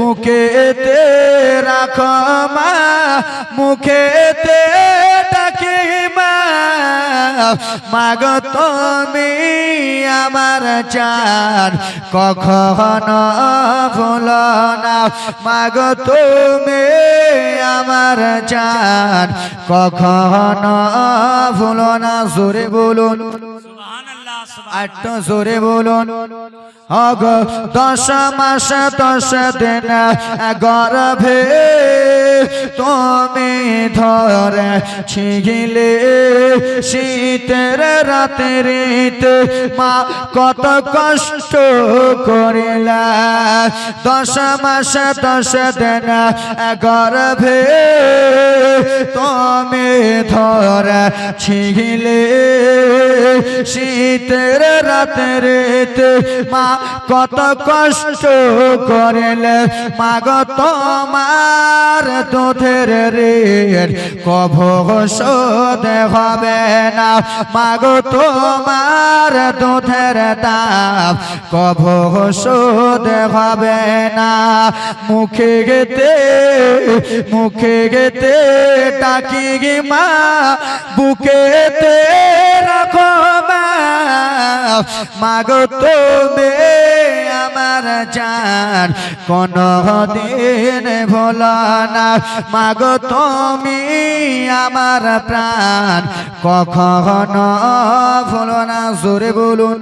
বুকেতে রাখো মা মুখেতে ডাকি মা। মাগ তুমি আমার চার কখনো ভুল না। মাগ তুমি আমার চার কখনো ভুল না। জোরে বলুন। আট জোরে বলুন। অগ দশ মাস দশ দিন গর্ভে তুমি ধরে ছিগিলে শীতের রাতের মা কত কষ্ট করিলা। দশ মাস দশ দিন গর্ভে তুমি ধরে ছিগিলে শীতের রাতের মা কত কষ্ট করেলে। মাগ তোমার দুধের রেট কভ শোধ হবে না। মাগ, তোমার দুধের দাম কভ শোধ হবে না। মুখে গেতে মুখে গেতে ডাকি মা, বুকেতে রাখো মা। মাগো, তুমি আমার জান কোন দিন ভোল না। মাগো তুমি আমার প্রাণ কখনো ভোলনা জোরে বলুন।